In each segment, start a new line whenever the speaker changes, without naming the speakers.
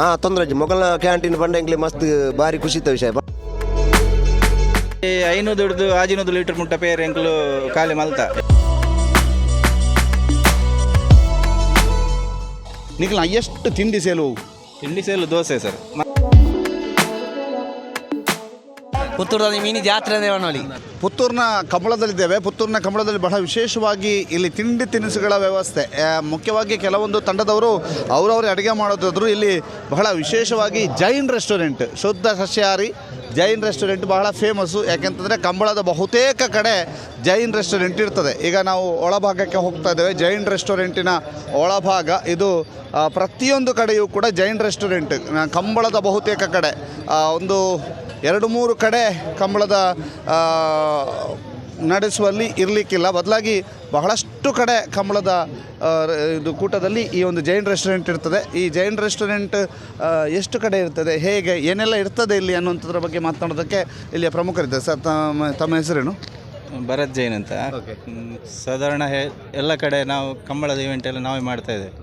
ಹಾಂ ತೊಂದರೆ ಅಜ್ಜಿ ಮೊಗಲ್ನ ಕ್ಯಾಂಟೀನ್ ಬಂಡೆಂಗ್ಲಿ ಮಸ್ತ್ ಬಾರಿ ಖುಷಿ ಇತ್ತು ವಿಷಯ.
ಈ ಐನೂರು ದುಡ್ದು ಆಜಿನೂರು ಲೀಟರ್ ಮುಟ್ಟ ಪೇರ್ ಎಂಕ್ಲು ಖಾಲಿ ಮಲ್ತ.
ನಿಖಿಲ್ ಎಷ್ಟು ತಿಂಡಿ ಸೇಲು?
ತಿಂಡಿ ಸೇಲು ದೋಸೆ ಸರ್.
ಪುತ್ತೂರಲ್ಲಿ ಮೀನಿ ಜಾತ್ರೆ ನೋಡಿ
ಪುತ್ತೂರಿನ ಕಂಬಳದಲ್ಲಿದ್ದೇವೆ. ಪುತ್ತೂರಿನ ಕಂಬಳದಲ್ಲಿ ಬಹಳ ವಿಶೇಷವಾಗಿ ಇಲ್ಲಿ ತಿಂಡಿ ತಿನಿಸುಗಳ ವ್ಯವಸ್ಥೆ. ಮುಖ್ಯವಾಗಿ ಕೆಲವೊಂದು ತಂಡದವರು ಅವರವರೇ ಅಡುಗೆ ಮಾಡೋದಾದ್ರು ಇಲ್ಲಿ ಬಹಳ ವಿಶೇಷವಾಗಿ ಜೈನ್ ರೆಸ್ಟೋರೆಂಟ್, ಶುದ್ಧ ಸಸ್ಯಹಾರಿ ಜೈನ್ ರೆಸ್ಟೋರೆಂಟ್ ಬಹಳ ಫೇಮಸ್ಸು ಯಾಕೆಂತಂದರೆ ಕಂಬಳದ ಬಹುತೇಕ ಕಡೆ ಜೈನ್ ರೆಸ್ಟೋರೆಂಟ್ ಇರ್ತದೆ. ಈಗ ನಾವು ಒಳಭಾಗಕ್ಕೆ ಹೋಗ್ತಾ ಇದ್ದೇವೆ. ಜೈನ್ ರೆಸ್ಟೋರೆಂಟಿನ ಒಳಭಾಗ ಇದು ಪ್ರತಿಯೊಂದು ಕಡೆಯೂ ಕೂಡ ಜೈನ್ ರೆಸ್ಟೋರೆಂಟ್ ಕಂಬಳದ ಬಹುತೇಕ ಕಡೆ ಒಂದು ಎರಡು ಮೂರು ಕಡೆ ಕಂಬಳದ ನಡೆಸುವಲ್ಲಿ ಇರಲಿಕ್ಕಿಲ್ಲ. ಬದಲಾಗಿ ಬಹಳಷ್ಟು ಕಡೆ ಕಂಬಳದ ಇದು ಕೂಟದಲ್ಲಿ ಈ ಒಂದು ಜೈನ್ ರೆಸ್ಟೋರೆಂಟ್ ಇರ್ತದೆ. ಈ ಜೈನ್ ರೆಸ್ಟೋರೆಂಟ್ ಎಷ್ಟು ಕಡೆ ಇರ್ತದೆ ಹೇಗೆ ಏನೆಲ್ಲ ಇರ್ತದೆ ಇಲ್ಲಿ ಅನ್ನುವಂಥದ್ರ ಬಗ್ಗೆ ಮಾತನಾಡೋದಕ್ಕೆ ಇಲ್ಲಿಯ ಪ್ರಮುಖರಿದ್ದಾರೆ. ಸರ್ ತಮ್ಮ ತಮ್ಮ ಹೆಸರೇನು?
ಭರತ್ ಜೈನ್ ಅಂತ. ಸಾಧಾರಣ ಎಲ್ಲ ಕಡೆ ನಾವು ಕಂಬಳದ ಇವೆಂಟ್ ಎಲ್ಲ ನಾವೇ ಮಾಡ್ತಾ ಇದ್ದೇವೆ.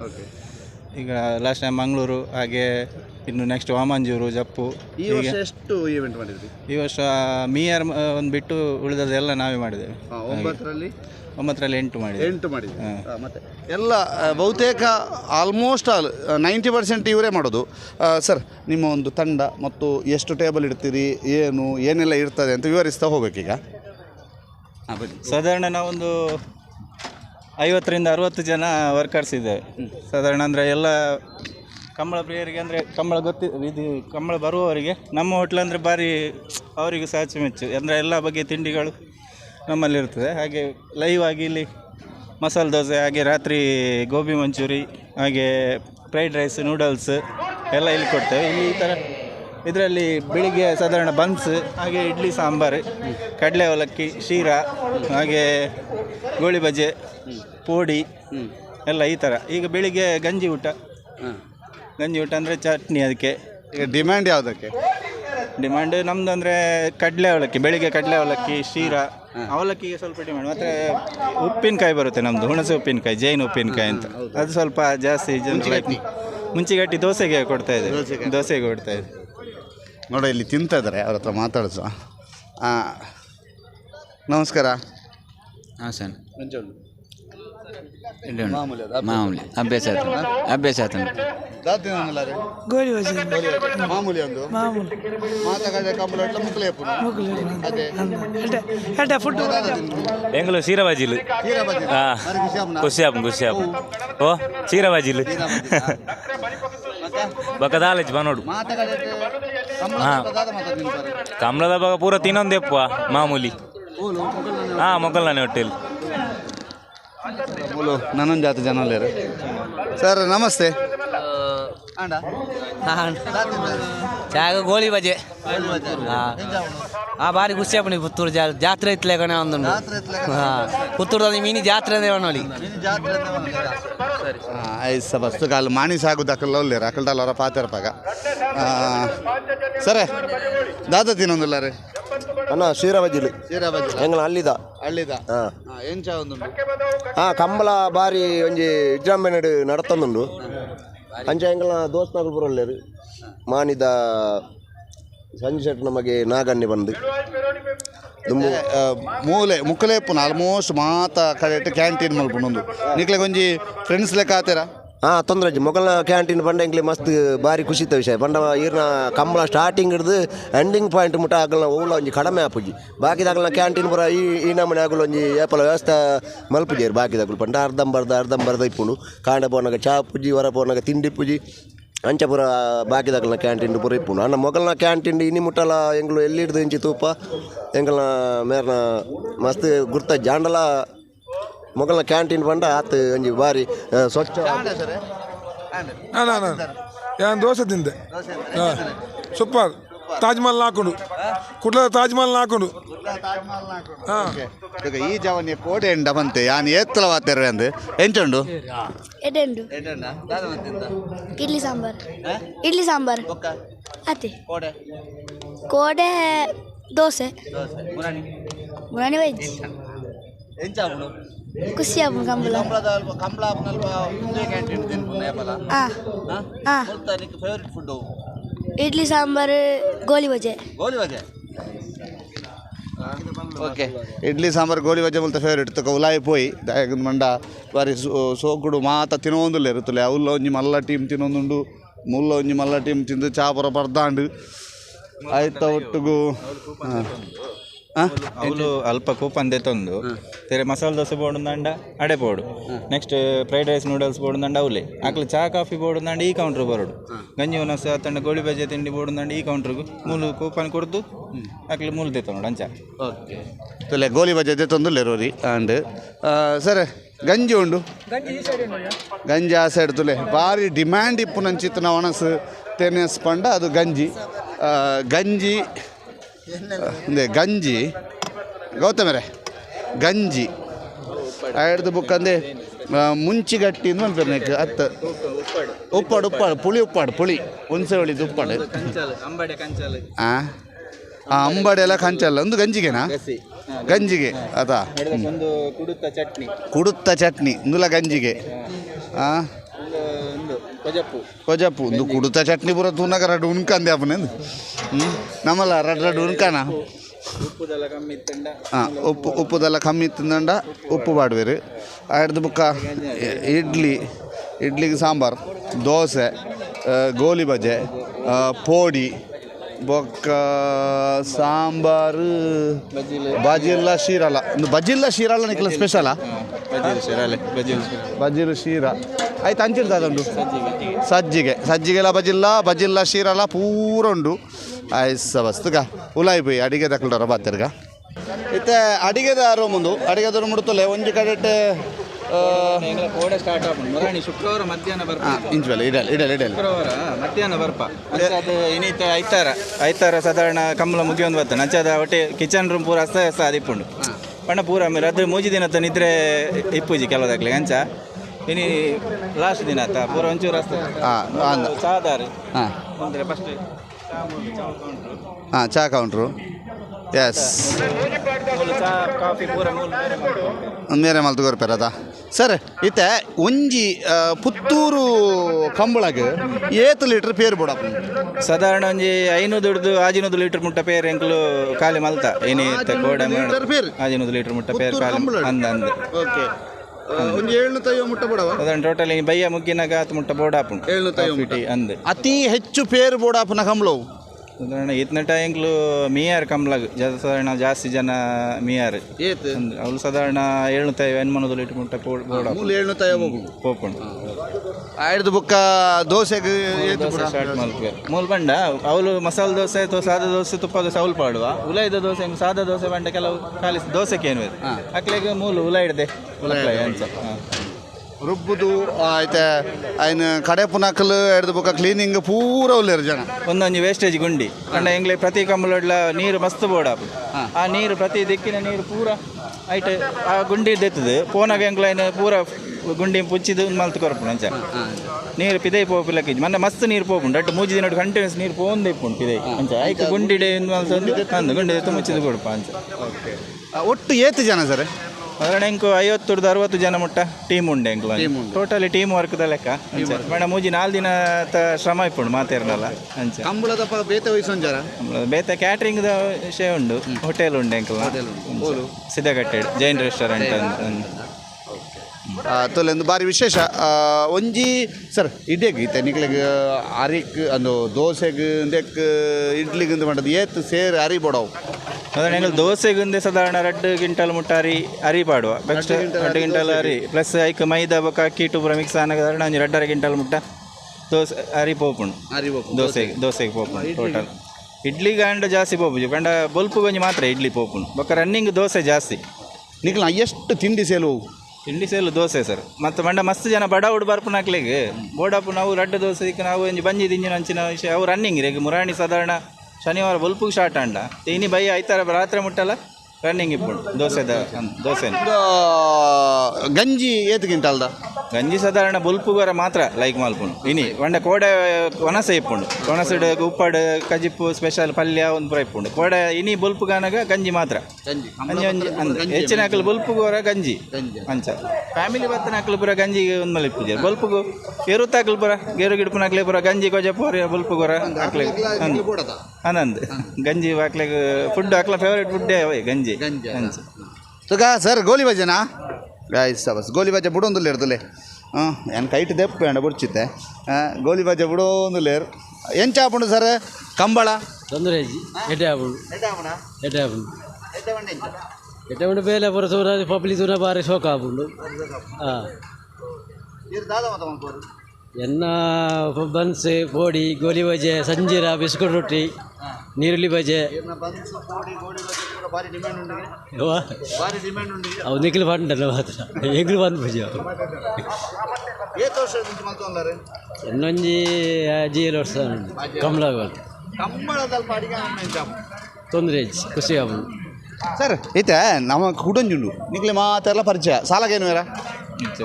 ಈಗ ಲಾಸ್ಟ್ ಟೈಮ್ ಮಂಗಳೂರು ಹಾಗೆ ಇನ್ನು ನೆಕ್ಸ್ಟ್ ವಾಮಂಜೂರು ಜಪ್ಪು
ಈ ವರ್ಷ ಎಷ್ಟು ಈವೆಂಟ್ ಮಾಡಿದ್ರಿ?
ಈ ವರ್ಷ ಮೀಯರ್ ಒಂದು ಬಿಟ್ಟು ಉಳಿದದೆಲ್ಲ ನಾವೇ ಮಾಡಿದ್ದೇವೆ.
ಒಂಬತ್ತರಲ್ಲಿ?
ಒಂಬತ್ತರಲ್ಲಿ ಎಂಟು ಮಾಡಿ
ಎಂಟು ಮಾಡಿ ಆ, ಮತ್ತೆ? ಎಲ್ಲ ಆ, ಬಹುತೇಕ ಆಲ್ಮೋಸ್ಟ್ ಆಲ್ ನೈಂಟಿ ಪರ್ಸೆಂಟ್ ಇವರೇ ಮಾಡೋದು. ಆ, ಸರ್ ನಿಮ್ಮ ಒಂದು ತಂಡ ಮತ್ತು ಎಷ್ಟು ಟೇಬಲ್ ಇಡ್ತೀರಿ ಏನು ಏನೆಲ್ಲ ಇರ್ತದೆ ಅಂತ ವಿವರಿಸ್ತಾ ಹೋಗ್ಬೇಕೀಗ.
ಸಾಧಾರಣ ನಾವೊಂದು ಐವತ್ತರಿಂದ ಅರುವತ್ತು ಜನ ವರ್ಕರ್ಸ್ ಇದ್ದೇವೆ. ಸಾಧಾರಣ ಅಂದರೆ ಎಲ್ಲ ಕಂಬಳ ಪ್ರಿಯರಿಗೆ ಅಂದರೆ ಕಂಬಳ ಗೊತ್ತಿ, ಇದು ಕಂಬಳ ಬರುವವರಿಗೆ ನಮ್ಮ ಹೋಟ್ಲ್ ಅಂದರೆ ಭಾರಿ ಅವರಿಗೂ ಸಹ ಅಚ್ಚುಮೆಚ್ಚು ಅಂದರೆ ಎಲ್ಲ ಬಗೆಯ ತಿಂಡಿಗಳು ನಮ್ಮಲ್ಲಿರ್ತದೆ ಹಾಗೆ ಲೈವ್ ಆಗಿ ಇಲ್ಲಿ ಮಸಾಲೆ ದೋಸೆ, ಹಾಗೆ ರಾತ್ರಿ ಗೋಬಿ ಮಂಚೂರಿ, ಹಾಗೆ ಫ್ರೈಡ್ ರೈಸ್ ನೂಡಲ್ಸ್ ಎಲ್ಲ ಇಲ್ಲಿ ಕೊಡ್ತೇವೆ. ಇಲ್ಲಿ ಈ ಥರ ಇದರಲ್ಲಿ ಬೆಳಿಗ್ಗೆ ಸಾಧಾರಣ ಬನ್ಸ್ ಹಾಗೆ ಇಡ್ಲಿ ಸಾಂಬಾರು ಕಡಲೆ ಅವಲಕ್ಕಿ ಶೀರಾ ಹಾಗೆ ಗೋಳಿ ಬಜೆ ಪೋಡಿ ಎಲ್ಲ ಈ ಥರ. ಈಗ ಬೆಳಿಗ್ಗೆ ಗಂಜಿ ಊಟ. ಗಂಜಿ ಊಟ ಅಂದರೆ ಚಟ್ನಿ ಅದಕ್ಕೆ.
ಈಗ ಡಿಮ್ಯಾಂಡ್ ಯಾವುದಕ್ಕೆ?
ಡಿಮ್ಯಾಂಡ್ ನಮ್ದು ಅಂದರೆ ಕಡಲೆ ಅವಲಕ್ಕಿ ಬೆಳಿಗ್ಗೆ ಕಡಲೆ ಅವಲಕ್ಕಿ ಶೀರಾ. ಅವಲಕ್ಕಿಗೆ ಸ್ವಲ್ಪ ಡಿಮ್ಯಾಂಡ್ ಮತ್ತು ಉಪ್ಪಿನಕಾಯಿ ಬರುತ್ತೆ ನಮ್ಮದು ಹುಣಸೆ ಉಪ್ಪಿನಕಾಯಿ ಜೈನ್ ಉಪ್ಪಿನಕಾಯಿ ಅಂತ. ಅದು ಸ್ವಲ್ಪ ಜಾಸ್ತಿ ಜನ ಮುಂಚಿಗಟ್ಟಿ. ದೋಸೆಗೆ ಕೊಡ್ತಾ ಇದೆ ದೋಸೆಗೆ. ಕೊಡ್ತಾ ಇದೆ
ನೋಡ ಇಲ್ಲಿ ತಿಂತಾ ಇದ್ದಾರೆ ಅವ್ರ ಹತ್ರ ಮಾತಾಡಿಸು. ಆ, ನಮಸ್ಕಾರ.
ಹಾಂ ಸರ್. ಮಾಮೂಲಿ ಅಭ್ಯಾಸ. ಆಯ್ತು. ಅಭ್ಯಾಸ ಆಯ್ತು
ಗೋಳಿ ಬಜೆ
ಮಾಮೂಲಿ ಒಂದು.
ಮಾಮೂಲಿ.
ಮಾತಾಡ ಕಂಬಳ ಇಟ್ಲ ಮುಕ್ಲೆ ಅದೇ.
ಎಡ್ಡೆ ಫುಡ್.
ಎಂಗ್ಳು ಸೀರಬಾಜಿಲು. ಹಾಂ. ಕುಸಿಯಾಪು ಕುಸಿಯಾಪು ಓ ಸೀರಬಾಜಿಲು. ಬೊಕ್ಕ ದಾಲಜ್ ಬನೋಡು. ಹಾಂ. ಕಮಲದ ಬಗ ಪೂರ ತಿನ್ನೊಂದೆಪ್ಪ ಮಾಮೂಲಿ. ಹಾ ಮೊಗಲ್ನಾನೆ ಹೋಟೆಲ್
ನನ್ನೊಂದು ಜಾತಿ ಜನ ಸರ್ ನಮಸ್ತೆ.
ಚಾಗ ಗೋಳಿ ಬಜೆ. ಆ ಬಾರಿ ಖುಷಿ ಆಪಣಿ ಪುತ್ತೂರು ಜಾ ಜಾತ್ರೆ ಇತ್ತಲೆ ಕಣೆ ಒಂದು ಹಾಂ ಪುತ್ತೂರಲ್ಲಿ ಮೀನಿ ಜಾತ್ರೆ ನೋಡಿ
ಐದು ಸ ಬಸ್ತು ಕಾಲು ಮಾಣಿ ಸಾಗು ದಕ್ಕಲ್ಲ ಒಲ್ಲೇರು ಅಕಲ್ಡಲ್ಲ ಅವರ ಪಾತಿರ್ಪಾಗ ಸರೇ ದಾದ ತಿನ್ನೊಂದಿಲ್ಲ ರೀ?
ಅಣ್ಣ ಶ್ರೀರಾಮಜಿಲು ಎಂಗ್ಲ ಅಲ್ಲಿದ
ಅಲ್ಲಿದ
ಹಾಂ.
ಏನು ಚಾ ಒಂದು
ಹಾಂ ಕಂಬಳ ಬಾರಿ ಒಂಜಿ ವಿಜೃಂಭಣೆ ನಡತೊಂದುಂಡು. ಅಂಚ ಎಂಗ್ಲ ದೋಸ್ತ್ನಗಳು ರೀ ಮಾನಿದ ಸಂಜೆ ನಮಗೆ ನಾಗನ್ನೆ ಬಂದು
ಮೂಲೆ ಮುಕ್ಕಲೇಪುನ ಆಲ್ಮೋಸ್ಟ್ ಮಾತ ಕಡೆಟ್ ಕ್ಯಾಂಟೀನ್ ಮಲ್ಪುನೊಂದು ನಿಕ್ಲೆ ಒಂಜಿ ಫ್ರೆಂಡ್ಸ್ ಲೆಕ್ಕ ಆತೆರ
ಹಾಂ, ತೊಂದರೆ ಮೊಗಲ್ನ ಕ್ಯಾಂಟೀನ್ ಬಂಡೆಂಗ್ಲಿ ಮಸ್ತ್ ಭಾರಿ ಖುಷಿತ ವಿಷಯ. ಬಂಡ ಈರ್ನ ಕಂಬಳ ಸ್ಟಾರ್ಟಿಂಗ್ ಹಿಡ್ದು ಎಂಡಿಂಗ್ ಪಾಯಿಂಟ್ ಮುಟ್ಟ ಆಗಲ್ಲ ಓಲ ಒಂಜಿ ಕಡಿಮೆ ಆಪುಜಿ ಬಾಕಿದಾಗಲ ಕ್ಯಾಂಟೀನ್ ಪುರ ಈ ಈ ನಮೂನೆ ಆಗಲ್ಲ ಒಂಜಿ ಏಪಲ ವ್ಯವಸ್ಥೆ ಮಲ್ಪುಜೇರು ಬಾಕಿದಾಗಲು ಪಂಡ ಅರ್ಧಂಬರ್ಧ ಅರ್ಧಂಬರ್ಧ ಇಪ್ಪುಂಡು ಕಾಂಡ ಪೋನಾಗ ಚಾ ಪುಜಿ ಹೊರ ಪೋನಾಗ ತಿಂಡಿ ಪುಜಿ. ಅಂಚ ಪೂರ ಬಾಕಿದಾಗಲ ಕ್ಯಾಂಟೀನ್ ಪೂರ ಇಪ್ಪುಂಡು ಅಣ್ಣ ಮೊಗಲ್ನ ಕ್ಯಾಂಟೀನ್ ಇನಿ ಮುಟ್ಟಲ ಎಂಗ್ಲು ಎಲ್ಲಿ ಹಿಡ್ದು ಇಂಚಿ ತೂಪ? ಎಂಗಲ್ನ ಮೇರ್ನ ಮಸ್ತ್ ಗುರ್ತ ಜಾಂಡಲ ಮೊಗಲ್ನ ಕ್ಯಾಂಟೀನ್ ಬಂಡ ಆತು ಒಂಜಿ ಬಾರಿ ಸ್ವಚ್ಛ.
ನಾನು ದೋಸೆ ತಿಂದೆ? ಸೂಪರ್. ತಾಜ್ ಮಹಲ್ ಹಾಕೊಂಡು ಕುಡ್ಲ ತಾಜ್ ಮಹಲ್ ಹಾಕೊಂಡು
ಈಗ ಈ ಜವನಿಯ ಕೋಟೆ ಎಂಡ ಬಂತೆ ಯಾನ್ ಏತ್ತಲ ವಾತ್ಯಾರ ಅಂದ್ ಎಂಚುಂಡು
ಎಡೆಂಡು ಇಡ್ಲಿ ಸಾಂಬಾರ್ ಇಡ್ಲಿ ಸಾಂಬಾರ್ ಅತಿ
ಕೋಟೆ
ಕೋಡೆ ದೋಸೆ ಮುರಾಣಿ ವೆಜ್
ಎಂಚ
ಖುಷಿ ಆಪುಂಡು ಕಂಬಳ
ಕಂಬಳದ ಅಲ್ಪ ಕಂಬಳ ಅಲ್ಪ ಒಂದೇ ಕ್ಯಾಂಟೀನ್ ತಿನ್ಪುನ ಏಪಲ
ಆ ಆ
ಕೊಲ್ತ ನಿಕ್ ಫೇವ್ರೆಟ್ ಫುಡ್
ಇಡ್ಲಿ ಸಾಂಬಾರು ಗೋಲಿ ಬಜೆ
ಗೋಲಿ ಬಜೆ ಓಕೆ ಇಡ್ಲಿ ಸಾಂಬಾರು ಗೋಲಿ ಬಜೆ ಮುಲ್ತ ಫೇವ್ರೆಟ್ ತಕ ಉಲಾಯಿ ಪೋಯಿ ದಾಯಕ ಮಂಡ ಬಾರಿ ಸೋ- ಸೋಕುಡು ಮಾತ ತಿನ್ನೊಂದುಲ್ಲ ಇರುತ್ತಲೆ ಅವ್ಲ ಒಂಜಿ ಮಲ್ಲ ಟೀಮ್ ತಿನ್ನೊಂದುಂಡು ಮುಲ್ಲ ಒಂಜಿ ಮಲ್ಲ ಟೀಮ್ ತಿಂದು ಚಾಪುರ ಬರ್ದಾಂಡು ಆಯ್ತ ಒಟ್ಟಿಗೂ ಹಾಂ ಹಾಂ
ಅವಳು ಅಲ್ಪ ಕೂಪನ್ ತೆತ್ತೊಂದು ತೆರೆ ಮಸಾಲೆ ದೋಸೆ ಬೋಡುಂದಂಡ ಅಡೆ ಪೋಡು ನೆಕ್ಸ್ಟ್ ಫ್ರೈಡ್ ರೈಸ್ ನೂಡಲ್ಸ್ ಬೋಡುಂದಂಡ ಅವಲೆ. ಆಕಲು ಚಾ ಕಾಫಿ ಬೋಡುಂದಂಡ ಈ ಕೌಂಟರ್ ಬರೋಡು. ಗಂಜಿ ಉನಸ ತಂಡ ಗೋಳಿ ಬಜೆ ತಿಂಡಿ ಬೋಡುಂದಂಡ ಈ ಕೌಂಟರ್ ಮೂಲು ಕೂಪನ್ ಕೊಡ್ದು ಆಕಲು ಮೂಲು ತೆತ್ತೊಂಡು ಅಂಚ.
ಓಕೆ. ತುಲೆ ಗೋಲಿ ಬಜೆ ತೊಂದುಲ್ಲೆ ರೋರಿ ಆಂಡ್ ಸರ್ ಗಂಜಿ ಉಂಡು? ಗಂಜಿ ಆ ಸೈಡ್ ತುಲೆ. ಭಾರಿ ಡಿಮ್ಯಾಂಡ್ ಇಪ್ಪು ನಂಚಿತ್ತಿನ ಒಣಸು ತೆನೆಸ್ ಪಂಡ ಅದು ಗಂಜಿ. ಆ, ಗಂಜಿ ಇಂದೆ ಗಂಜಿ. ಗೌತಮರೆ ಗಂಜಿ. ಎರಡು ಬುಕ್ ಅಂದೆ ಆ, ಮುಂಚಿಗಟ್ಟಿ ಅಂತ ನೆನಪು ಅತ್ತ ಉಪ್ಪಾಡು ಉಪ್ಪಾಡು ಪುಳಿ ಉಪ್ಪಾಡು ಪುಳಿ. ಹುಣಸೆ ಹುಳಿದು ಉಪ್ಪಾಡು
ಹಾಂ ಅಂಬಡೆ ಅಂಬಾಡಿ
ಆ? ಆ ಅಂಬಡಿ ಎಲ್ಲ ಕಂಚಲ್ಲ ಒಂದು ಗಂಜಿಗೆನಾ? ಗಂಜಿಗೆ ಅದಾ?
ಕುಡುತ್ತ ಚಟ್ನಿ.
ಕುಡುತ್ತ ಚಟ್ನಿ ಇಂದುಲ ಗಂಜಿಗೆ.
ಒಂದು ಕೊಜಪ್ಪು
ಕೊಜಪ್ಪು ಕುಡುತ ಚಟ್ನಿ ಪೂರ ತೂನಕ ರಡ್ ಉಣ್ಕಂದೆ ಅಪ್ಪನೆಂದು ಹ್ಞೂ ನಮ್ಮಲ್ಲ ರಡ್ ರಡ್ ಉಣ್ಕನ? ಹಾಂ ಉಪ್ಪು ಉಪ್ಪುದೆಲ್ಲ ಕಮ್ಮಿ ತಿಂದಂಡ ಉಪ್ಪು ಬಾಡುವೆರು ಆಡ್ದು ಬುಕ್ಕ ಇಡ್ಲಿ ಇಡ್ಲಿಗೆ ಸಾಂಬಾರು ದೋಸೆ ಗೋಲಿ ಬಜೆ ಪೋಡಿ ಬೊಕ್ಕ ಸಾಂಬಾರು ಬಜಿಲ್ಲ ಶೀರಲ್ಲ. ಒಂದು ಬಜಿಲ್ಲ ಶೀರಲ್ಲ ನಿಕ್ಲ ಸ್ಪೆಷಲಾ
ಬಜಿಲ್
ಶೀರ. ಆಯ್ತು ಅಂಚಿರ್ದ ಅದೊಂದು? ಸಜ್ಜಿಗೆ. ಸಜ್ಜಿಗೆಲ್ಲ ಬಜಿಲ್ಲ ಬಜಿಲ್ಲ ಶೀರಲ್ಲ ಪೂರ ಉಂಡು. ಆಯ್ಸ ಗ. ಉಲಾಯಿ ಪೋಯಿ ಅಡಿಗೆ ತಕೊಂಡಾರ ಬಾತಿರ್ಗ ಇತ್ತೆ ಅಡಿಗೆದ ರೂಮ್ ಒಂದು ಅಡಿಗೆದ ರೂಮ್ ಮುಡ್ತಲೆ ಒಂಜಿ ಕಡೆಟ್
ಸ್ಟಾರ್ಟ್ ಶುಕ್ರವಾರ ಮಧ್ಯಾಹ್ನ ಬರ್ಪ ಶುಕ್ರವಾರ ಮಧ್ಯಾಹ್ನ ಬರ್ಪ. ಅದು ಇನ್ನಿತ ಐತಾರ? ಐತಾರ ಸಾಧಾರಣ ಕಂಬಳ ಮುಗಿಯೊಂದು ಬರ್ತದೆ. ಅಂಚಾದ ಒಟ್ಟೆ ಕಿಚನ್ ರೂಮ್ ಪೂರ ಅಸ್ತ ಅಸ್ತ ಅದಿಪ್ಪುಂಡು ಪಂಡ ಪೂರ ಆಮೇಲೆ ಅದು ಮೂಜಿ ದಿನ ತ ನಿದ್ರೆ ಇಪ್ಪುಜಿ ಕೆಲವದಾಗ್ಲಿ ಅಂಚ ಇನಿ ಲಾಸ್ಟ್ ದಿನ ಆತ ಪೂರ ಒಂಚೂರು ಅಸ್ತ. ಚಾದಾರು
ಹಾಂ.
ಅಂದರೆ ಫಸ್ಟ್
ಹಾಂ ಚಾ ಕೌಂಟ್ರು ಎಸ್
ಕಾಫಿ ಪೂರ
ಮೇರೆ ಮಲ್ತು ಗೊರ್ಪೆರದ ಸರ್ ಇತ್ತೆ ಒಂಜಿ ಆ, ಪುತ್ತೂರು ಕಂಬಳಗೆ ಏತ್ ಲೀಟರ್ ಪೇರ್ ಬಿಡಪ್ಪ
ಸಾಧಾರಣ ಒಂಜಿ ಐನೂರು ಹಿಡಿದು ಆಜಿನೂರು ಲೀಟರ್ ಮುಟ್ಟ ಪೇರ್ ಎಂಕ್ಲು ಖಾಲಿ ಮಲ್ತ ಏನೇ ಕೋಡ ಆಜಿನೂದು ಲೀಟರ್ ಮುಟ್ಟ ಪೇರ್ ಖಾಲಿ ಅಂದ ಅಂದ
ಓಕೆ ಒಂಜಿ ಏಳ್ನೂರ ಐವತ್ತು ಮುಟ್ಟ ಬೋಡವ
ಅದನ್ನ ಟೋಟಲ್ ಬಯ್ಯ ಮುಗ್ಗಿನಾಗ ಆತು ಮುಟ್ಟ
ಐವತ್ತು ಮುಟ್ಟ.
ಅಂದ್
ಅತಿ ಹೆಚ್ಚು ಪೇರ್ ಬೋಡಪ್ಪನ ಕಂಬಳವು
ಸಾಧಾರಣ ಇತ್ನ ಟೈಂಗ್ಲು ಮೀಯಾರ್ ಕಂಬ್ಲಾಗ್ ಜಾ- ಸಾಧಾರಣ ಜಾಸ್ತಿ ಜನ ಮೀಯಾರ್.
ಏತು?
ಅವ್ಲು ಸಾಧಾರಣ ಏಳ್ನೂತ್ತ ಎನ್ಮನದಲ್ಲಿ ಇಟ್ಕೊಂಡ ಬೋರ್ಡ್
ಮೂಲ ಏಳ್ನೂರ ಐವತ್ತು
ಪೋಪುಂಡು
ಆಯ್ದು ಬುಕ್ಕ ದೋಸೆಗ್ ಏತು
ದೋಸೆ ಸ್ಟಾರ್ಟ್ ಮಲ್ಪೆ ಮೂಲ್ ಬಂಡ? ಅವಳು ಮಸಾಲ ದೋಸೆ ಅಥವಾ ಸಾದಾ ದೋಸೆ ತುಪ್ಪ ದೋಸೆ ಅವಳು ಪಾಡುವ? ಉಲಾಯ್ದ ದೋಸೆ ಹೆಂಗ್ ಸಾದಾ ದೋಸೆ ಬಂಡ ಕೆಲವು ಖಾಲಿ ದೋಸೆಗೆ ಏನು ಅಕ್ಲೆಗೆ ಮೂಲು ಉಲಾಯ್ಡ್ದೆ. ಉಲಾಯ್ ಅನ್ಸ
ರುಬ್ಬುದು ಆಯ್ತೆ? ಆಯ್ನ ಕಡೆ ಪುನಾಕಲ್ ಎಡ್ದು ಬುಕ್ಕ ಕ್ಲೀನಿಂಗ್ ಪೂರ ಉಳ್ಳೇರು ಜನ.
ಒಂದೊಂದು ವೇಸ್ಟೇಜ್ ಗುಂಡಿ. ಅಂಡ ಎಂಗ್ಲೆ ಪ್ರತಿ ಕಂಬಳಡ್ಲ ನೀರು ಮಸ್ತ್ ಬೋಡ ಆ ನೀರು ಪ್ರತಿ ದಿಕ್ಕಿನ ನೀರು ಪೂರ ಐಟ್ ಆ ಗುಂಡಿ ದೆತ್ತದು ಪೋನಾಗ ಹೆಂಗ್ಲ ಪೂರ ಗುಂಡಿ ಪುಚ್ಚಿದು ಮಲ್ತು ಕೊರಪುಂಡು ಅಂಚ. ನೀರು ಪಿದೈ ಪೋಪಿಲಕ್ಕೆ ಮೊನ್ನೆ ಮಸ್ತ್ ನೀರು ಪೋಪುಂಡು. ಅಟ್ಟು ಮೂಜಿ ದಿನ ಕಂಟಿನ್ಯೂಸ್ ನೀರು ಪೋಂದೆ ಇಪ್ಪುಂಡು ಪಿದೈ ಅಂಚ. ಐಕ್ ಗುಂಡಿ ಡೇ ಮಲ್ತಂದು ಗುಂಡಿ ಮುಚ್ಚಿದ ಮುಚ್ಚಿದು ಕೊಡಪ ಅಂಚ.
ಒಟ್ಟು ಏತು ಜನ ಸರ್?
ಅದರ ಎಂಕು ಐವತ್ತು ಅರವತ್ತು ಜನ ಮುಟ್ಟ ಟೀಮ್ ಉಂಡೆ ಎಂಕ್ಲ ಟೋಟಲಿ ಟೀಮ್ ವರ್ಕ್ದ ಲೆಕ್ಕ ಅಂಚ. ಮೇಡಮ್ ಮೂಜಿ ನಾಲ್ ದಿನ ತ ಶ್ರಮ ಇಪ್ಪುಂಡು ಮಾತೇರ್ನಲ್ಲ ಅಂಚ.
ಕಂಬಳದ ಪ ಬೇತೆ ವಯಸ್ಸೊಂಜಾರ
ಬೇತೆ ಕ್ಯಾಟ್ರಿಂಗ್ ವಿಷಯ ಉಂಡು ಹೋಟೆಲ್ ಉಂಡು ಎಂಕಲ್ ಸಿದ್ದಗಟ್ಟೆಡ್ ಜೈನ್ ರೆಸ್ಟೋರೆಂಟ್ ಅಂತ
ತೊಲೆಂದು ಬಾರಿ ವಿಶೇಷ. ಆ, ಒಂಜಿ ಸರ್ ಇಡ್ಯಗ್ ಈತ ನಿಕ್ಲೆಗ್ ಅರಿಕ್ ಅಂದು ದೋಸೆಗ್ ಇಂದೆಕ್ ಇಡ್ಲಿಗ್ ಇಂದು ಮಾಡೋದು ಏತ್ ಸೇರ್ ಅರಿ ಬೋಡವು
ഞങ്ങൾ ദോശയ്ക്ക് ಸಾಧಾರಣ ರಡ್ಡು ಕ್ವಿಂಟಲ್ ಮುಟ್ಟಾರಿ ಅರಿ അരി ಪಾಡುವ. ನೆಕ್ಸ್ಟ್ ರಡ್ಡು ಕ್ವಿಂಟಲ್ ಅರಿ ಪ್ಲಸ್ ಐಕ್ ಮೈದಾ ಬೊಕ ಅಕ್ಕಿ ಟು ಪೂರ ಮಿಕ್ಸ್ ಆನಾಗ ಸಾಧಾರಣ ಒಂಜಿ ರಡ್ಡರ ಗಿಂಟಲ್ ಮುಟ್ಟ ದೋಸೆ ಅರಿ ಪೋಪುಂಡು.
ಅರಿ
ದೋಸೆಗೆ. ದೋಸೆಗೆ ಪೋಪುಂಡು ಟೋಟಲ್ ಇಡ್ಲಿ ಗಂಡ ಜಾಸ್ತಿ ಪೋಪುಜು ಗಂಡ ಬಲ್ಪು ಗಂಜಿ ಮಾತ್ರ ಇಡ್ಲಿ ಪೋಪುಂಡು. ಬೊಕ್ಕ ರನ್ನಿಂಗ್ ದೋಸೆ ಜಾಸ್ತಿ.
ನಿಖಲ ಎಷ್ಟು ತಿಂಡಿ ಸೇಲು?
ತಿಂಡಿ ಸೇಲು ದೋಸೆ ಸರ್. ಮತ್ತು ಮಂಡ ಮಸ್ತ್ ಜನ ಬಡ ಉಡು ಬರ್ಪುನ ಹಾಕ್ಲಿಗೆ ಬೋಡಪ್ಪು ನಾವು ರೆಡ್ ದೋಸೆ ನಾವು ಒಂಜಿ ಬಂಜಿ ದಿಂಜಿನ ಅಂಚಿನ ವಿಷಯ ಅವು ರನ್ನಿಂಗ್ ಈಗ ಮುರಾಣಿ ಸಾಧಾರಣ ಶನಿವಾರ ಬಲ್ಪುಗೆ ಸ್ಟಾರ್ಟ್ ಅಂಡ ಇನಿ ಬೈ, ಐತಾರ ರಾತ್ರಿ ಮುಟ್ಟಲ್ಲ? ರನ್ನಿಂಗ್ ಇಪ್ಪುಂಡು. ದೋಸೆ ದೋಸೆ
ಗಂಜಿ ಏತ್ ಗಿಂಟಲ್ದ
ಗಂಜಿ ಸಾಧಾರಣ ಬುಲ್ಪುಗೋರ ಮಾತ್ರ ಲೈಕ್ ಮಲ್ಪುಂಡು ಇನಿ ಒಂಡೆ ಕೋಡೆ ಒನಸ ಇಪ್ಪುಂಡು. ಒನಸಡ್ ಉಪ್ಪಡ್ ಕಜಿಪ್ಪು ಸ್ಪೆಷಲ್ ಪಲ್ಯ ಒಂದು ಪೂರ ಇಪ್ಪುಂಡು. ಕೋಡೆ ಇನಿ ಬುಲ್ಪುಗಾನಾಗ ಗಂಜಿ ಮಾತ್ರ.
ಗಂಜಿ.
ಗಂಜಿ ಒಂಜಿ ಅಂದ್ ಹೆಚ್ಚಿನ ಹಾಕಲು ಬುಲ್ಪುಗೋರ ಗಂಜಿ. ಅಂಚ. ಫ್ಯಾಮಿಲಿ ಬತ್ತನ ಹಾಕಲು ಪೂರ ಗಂಜಿ ಒಂದು ಮೇಲೆ ಇಪ್ಪುಜಿ ಬುಲ್ಪುಗು ಎರುತ್ತ ಹಾಕಲು ಪೂರ ಗೇರು ಗಿಡಪುನ ಹಾಕ್ಲೆ ಪೂರ ಗಂಜಿ ಕೊಜ ಪೋರಿ ಬುಲ್ಪುಗೋರ ಹಾಕ್ಲೆ ಆನಂದ್ ಗಂಜಿ ಹಾಕ್ಲಿಕ್ಕೆ ಫುಡ್ ಹಾಕ್ಲ ಫೇವ್ರೇಟ್ ಫುಡ್ಡೇ ಅವೇ ಗಂಜಿ. ಅಂಚ.
ತುಗ ಸರ್ ಗೋಲಿ ಬಜೆನಾ ಗಾಯ್ಸ್ ಬಸ್ ಗೋಲಿ ಬಜೆ ಲೇರ್ ಇರ್ತಲೆ ಹಾಂ ಏನು ಕೈಟ್ ದೆಪ್ಪ ಬೇಡ ಬುಡ್ಚಿತ್ತೆ ಗೋಲಿ ಬಜೆ ಒಂದು ಲೇರ್ ಎಂಚ ಹಾಪುಂಡು ಸರ್ ಕಂಬಳ
ತೊಂದರೆ ಎಟೆ ಆಪುಂಡು ಎಟೆ ಆಪುಂಡು ಉಂಡು ಬೇಲೆ ಪುರ ಸೂರ ಪಬ್ಲಿಕ್ ಸೂರ ಬಾರಿ ಶೋಕ ಆಪುಂಡು ಹಾಂ ಎನ್ನ ಬನ್ಸ್ ಪೋಡಿ ಗೋಲಿ ಬಜೆ ಸಂಜೀರ ಬಿಸ್ಕುಟ್ ರೊಟ್ಟಿ ನೀರುಳ್ಳಿ ಬಜೆ ನಿಖಿಲ್ ಮಾತ್ರ ಹೆಗ್ಲು ಬಂದು ಬಜೆ ಅವು ಇನ್ನೊಂಜಿ ಜೀಲ್ ವರ್ಷ ಕಮಲಾಗ
ಕಂಬಳದಲ್ಲಿ ಅಡಿಗೆ
ತೊಂದರೆ ಖುಷಿ ಆಗ್ಬೋದು
ಸರ್ ಐತೆ ನಮ್ಮ ಕುಡಂಜುಂಡು. ನಿಕ್ಲೆ ಮಾತೆಲ್ಲ ಪರಿಚಯ. ಸಾಲಗೇನು ಬೇರ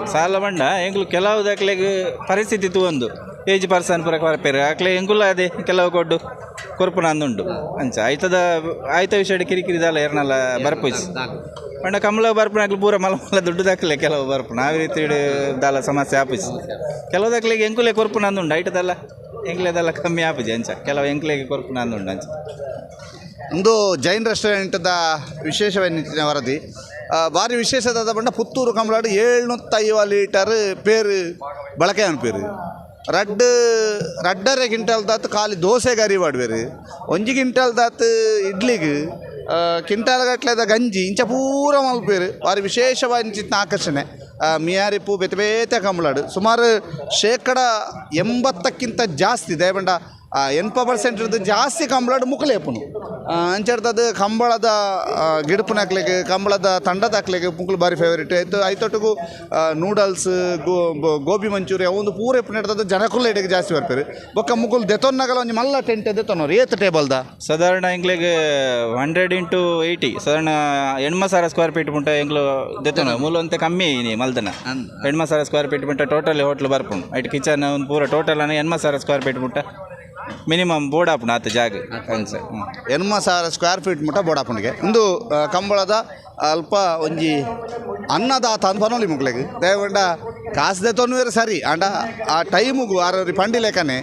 ಸಾಲ ಬಂಡ ಎಂಗ್ಲು ಕೆಲವು ದಾಖಲೆಗೆ ಪರಿಸ್ಥಿತಿ ತೂಂದು ಏಜ್ ಪರ್ಸನ್ ಪೂರ ಕೊರಪೇರು ಆಕ್ಲೆ ಎಂಗುಲ್ಲ ಅದೇ ಕೆಲವು ಕೊಡ್ಡು ಕೊರ್ಪುನ ಅಂದುಂಡು ಅಂಚ ಆಯ್ತದ ಆಯ್ತ ವಿಷಯ ಕಿರಿಕಿರಿ ದಾಲ ಏರ್ನಲ್ಲ ಬರ್ಪುಜ್ ಪಂಡ ಕಮಲ ಬರ್ಪುನ ಆಗ್ಲಿ ಪೂರ ಮಲ ಮಲ ದುಡ್ಡು ದಾಖಲೆ ಕೆಲವು ಬರ್ಪುನ ಆ ರೀತಿ ದಾಲ ಸಮಸ್ಯೆ ಆಪುಜ್ ಕೆಲವು ದಾಖಲೆಗೆ ಎಂಕುಲೆ ಕೊರ್ಪುನ ಅಂದುಂಡು ಆಯ್ತದಲ್ಲ ಎಂಕ್ಲೆದಲ್ಲ ಕಮ್ಮಿ ಆಪುಜಿ ಅಂಚ ಕೆಲವು ಎಂಕ್ಲೆಗೆ ಕೊರ್ಪುನ ಅಂದುಂಡು ಅಂಚ
ಒಂದು ಜೈನ್ ರೆಸ್ಟೋರೆಂಟ್ದ ವಿಶೇಷವೇನಿತ್ತಿನ ವರದಿ ಭಾರಿ ವಿಶೇಷದಾದ ಪುತ್ತೂರು ಕಂಬಳಾಡು ಏಳ್ನೂತ್ತೈವ ಲೀಟರ್ ಪೇರು ಬಳಕೆ ಅನ್ಪೇರು ರಡ್ಡ್, ರಡ್ಡರೆ ಕ್ವಿಂಟಲ್ ದಾತ್ ಖಾಲಿ ದೋಸೆ ಗರಿ ಮಾಡ್ಬೇರು ಒಂಜಿ ಕ್ವಿಂಟಲ್ ದಾತ್ ಇಡ್ಲಿಗೆ ಕಿಂಟಾಲ್ ಗಟ್ಲೆದ ಗಂಜಿ ಇಂಚ ಪೂರ ಮಲ್ಪೇರು ವಾರಿ ವಿಶೇಷವಾಗಿ ಆಕರ್ಷಣೆ. ಮಿಯಾರಿ ಪೂ ಬೇತೆ ಬೇತೆ ಕಂಬಳಾಡು. ಸುಮಾರು ಶೇಕಡ ಎಂಬತ್ತಕ್ಕಿಂತ ಜಾಸ್ತಿ ದಯಬಂಡ ಎನ್ಪ ಪವರ್ ಇರೋದು ಜಾಸ್ತಿ ಕಂಬಳದ ಮುಕ್ಕಲೇಪುನು ಅಂಚಡ್ದದು ಕಂಬಳದ ಗಿಡಪುನ ಹಾಕ್ಲಿಕ್ಕೆ ಕಂಬಳದ ತಂಡದ ಹಾಕ್ಲಿಕ್ಕೆ ಮುಕ್ಲು ಬಾರಿ ಫೇವರೇಟ್ ಆಯಿತು ಐತೊಟ್ಟಿಗೂ ನೂಡಲ್ಸ್ ಗೋ ಗೋಬಿ ಮಂಚೂರಿ ಅವೊಂದು ಪೂರ ಎಪ್ಪು ನಡೆದದ್ದು ಜನಕುಲ್ಲ ಇಡಕ್ಕೆ ಜಾಸ್ತಿ ಬರ್ತಾರೆ. ಬೊಕ್ಕ ಮುಕ್ಕಲು ದೆತೊನ್ನಗಲ ಒಂದು ಮಲ್ಲ ಟೆಂಟ್ ದೆತೊನ್ನೋರು ಏತ್ ಟೇಬಲ್ದ
ಸಾಧಾರಣ ಎಂಗ್ಲಿಗೆ ಹಂಡ್ರೆಡ್ ಇಂಟು ಏಯ್ಟಿ ಸಾಧಾರಣ ಎಣ್ಮ ಸಾವಿರ ಸ್ಕ್ವೇರ್ ಫೀಟ್ ಮುಂಟ ಎಂಗ್ಲು ದೆತ್ತನ ಮೂಲ ಅಂತ ಕಮ್ಮಿ ನೀ ಮಲ್ದನ. ಎಣ್ಮ ಸಾವಿರ ಸ್ಕ್ವೇರ್ ಫೀಟ್ ಮುಂಟ ಟೋಟಲ್ ಹೋಟ್ಲ್ ಬರ್ಪುಂಡು. ಐಟ್ ಕಿಚನ್ ಒಂದು ಪೂರ ಟೋಟಲ್ ಅನ್ನ ಎಣ್ಮ ಸಾವಿರ ಸ್ಕ್ವೇರ್ ಫೀಟ್ ಮುಟ್ಟ ಮಿನಿಮಮ್ ಬೋರ್ಡ್ ಆಪುಂಡು ಆತ ಜಾಗ. ಹ್ಞೂ
ಎನ್ಮ ಸಾವಿರ ಸ್ಕ್ವೇರ್ ಫೀಟ್ ಮುಟ್ಟ ಬೋಡಾಪುಣಿಗೆ ಇಂದು ಕಂಬಳದ ಅಲ್ಪ ಒಂಜಿ ಅನ್ನದಾತ ಅಂತ ಬನೋಲಿ ಮುಕ್ಲೆಗ್ ದಯಗೊಂಡ ಕಾಸು ದೆತೊನ್ವೇರು ಸರಿ. ಅಂಡ ಆ ಟೈಮುಗು ಆರವರಿ ಪಂಡಿ ಲೆಕ್ಕನೆ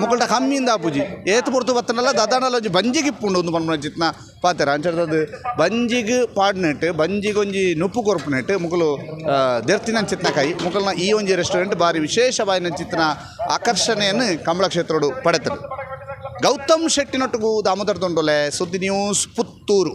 ಮುಕ್ಕಲ್ಟ ಕಮ್ಮಿಯಿಂದ ಆಪುಜಿ. ಏತ್ ಪುರ್ತು ಬತ್ತನಲ್ಲ, ದದಾನಲ್ಲ ಒಂಜಿ ಬಂಜಿಗೆ ಇಪ್ಪುಂಡು ಒಂದು ಪನ್ಪುನ ಜಿತ್ನ. ಪಾತೆರ ಅಂಚಡ್ದದು ಬಂಜಿಗೆ ಪಾಡ್ನೆಟ್, ಬಂಜಿಗೆ ಒಂಜಿ ನುಪ್ಪು ಕೊರ್ಪುನೆಟ್ ಮುಕ್ಕಲು ದೆರ್ತಿನ ಚಿತ್ನ ಕೈ. ಮುಕ್ಕಲ್ನ ಈ ಒಂಜಿ ರೆಸ್ಟೋರೆಂಟ್ ಬಾರಿ ವಿಶೇಷವಾಯಿನ ಚಿತ್ನ ಆಕರ್ಷಣೆಯನ್ನು ಕಮಲ ಕ್ಷೇತ್ರಡು ಪಡೆತರು. Gautam ಶೆಟ್ಟಿನೊಟ್ಟಿಗೂ Damodara ದೊಂಡೊಲೆ
Suddi news Puttur.